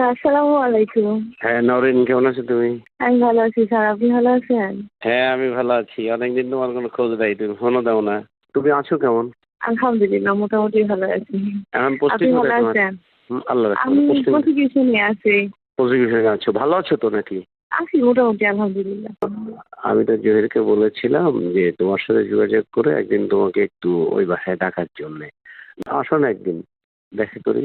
আসসালামু আলাইকুম। হ্যাঁ নরেন কেমন আছো তুমি? আমি ভালো আছি স্যার আপনি ভালো আছেন? হ্যাঁ আমি ভালো আছি। অনেকদিন তোমার কোনো খোঁজ নাই তুমি ফোনও দাও না। তুমি আছো কেমন? আলহামদুলিল্লাহ মোটামুটি ভালো আছি। এখন আপনি পোস্টিং ভালো আছেন? আল্লাহ আমি প্রসিকিউশনে আছি। প্রসিকিউশনে আছো ভালো আছো তো নাকি? আছি মোটামুটি আলহামদুলিল্লাহ। আমি তো জহিরকে বলেছিলাম যে তোমার সাথে যোগাযোগ করে একদিন তোমাকে একটু ওই বাসায় ডাকার জন্যে। আসো না একদিন দেখা করি।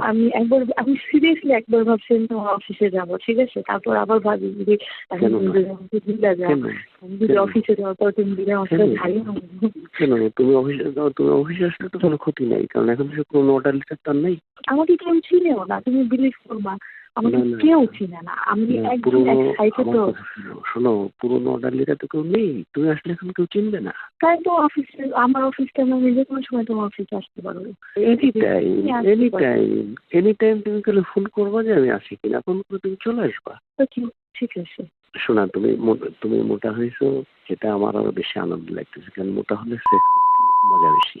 আমি একবার আমি সিরিয়াসলি একবার ভাবছিলাম অফিসে যাব ঠিক আছে? তারপর আবার ভাবি যদি যদি? অফিসে যাওয়ার পর তুমি দিলে আমার সাথে? ভালো কেন তুমি অফিসে যাও তুমি অফিসে আসলে তো কোনো ক্ষতি নাই কারণ এখন তো কোনো অর্ডার লেটার তার নেই। আমাকে কেউ চিনেও না তুমি বিলিভ করবা। আমাকে। কেউ চিনে না। আমি একদম তো। শোনো, পুরোনো অর্ডার লিটার তো কেউ নেই। তুমি আসলে এখন কেউ চিনবে না। তাই তো অফিসে আমার আমি যে কোনো সময় তোমার অফিসে আসতে পারব। এনি টাইম তুমি আসতে এনি পারো। টাইম এনি টাইম তুমি খালি ফোন করবা যে আমি আসি কিনা? ফোন করে তুমি চলে আসবা। ঠিক আছে। শোনা তুমি তুমি মোটা হয়েছো সেটা আমার আরও বেশি আনন্দ লাগতেছে কারণ মোটা হলে সেক্স মজা বেশি।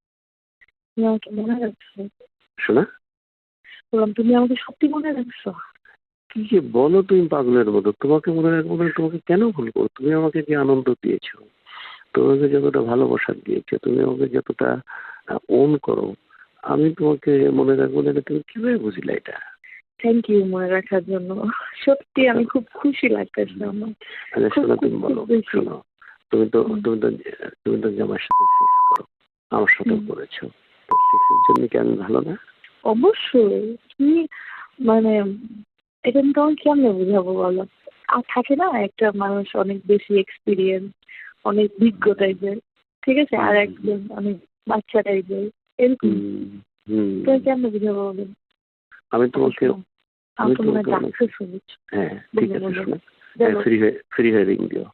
তুমি আমাকে মনে রাখছো? শোনা? বললাম তুমি আমাকে সত্যি মনে রাখছো? কি যে বলো তুমি পাগলের মতো? তোমাকে মনে রাখব না তোমাকে কেন ভুলবো তুমি আমাকে যে আনন্দ দিয়েছ তোমাকে যতটা ভালোবাসা দিয়েছ তুমি আমাকে যতটা ওন করো আমি তোমাকে মনে রাখব না এটা তুমি কীভাবে বুঝলে এটা? থ্যাংক ইউ মনে রাখার জন্য। সত্যি আমি খুব খুশি লাগতেছে আমার। খুব, শোনো তুমি বলো শোনো তুমি তো তুমি তো তুমি তো জামার সাথে সেক্স করো আমার সাথে হুম। করেছ। সেক্সের জন্য কি আমি ভালো না? অবশ্যই। তুমি মানে এটা আমি তোমাকে কেমনে বুঝাবো বলো? আর থাকে না একটা মানুষ অনেক বেশি এক্সপিরিয়েন্স অনেক বিজ্ঞ টাইপের ঠিক আছে? আর একজন অনেক বাচ্চা টাইপের এরকম। তুমি কেমনে বুঝাবো বলো? আমি তোমাকে আমি তোমাকে শুনেছি। হ্যাঁ ঠিক আছে শোনো। ফ্রি হয়ে ফ্রি হয়ে রিং দিও।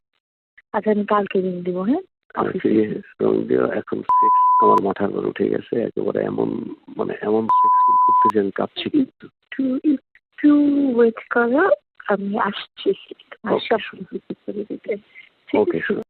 আচ্ছা আমি কালকে রিং দিব হ্যাঁ? ফ্রি রং দিও এখন সেক্স আমার মাথার উপর উঠে গেছে একেবারে এমন মানে এমন সেক্স ফিল করতে আমি কাঁপছি কিন্তু। একটু একটু ওয়েট করো আমি আসছি। আর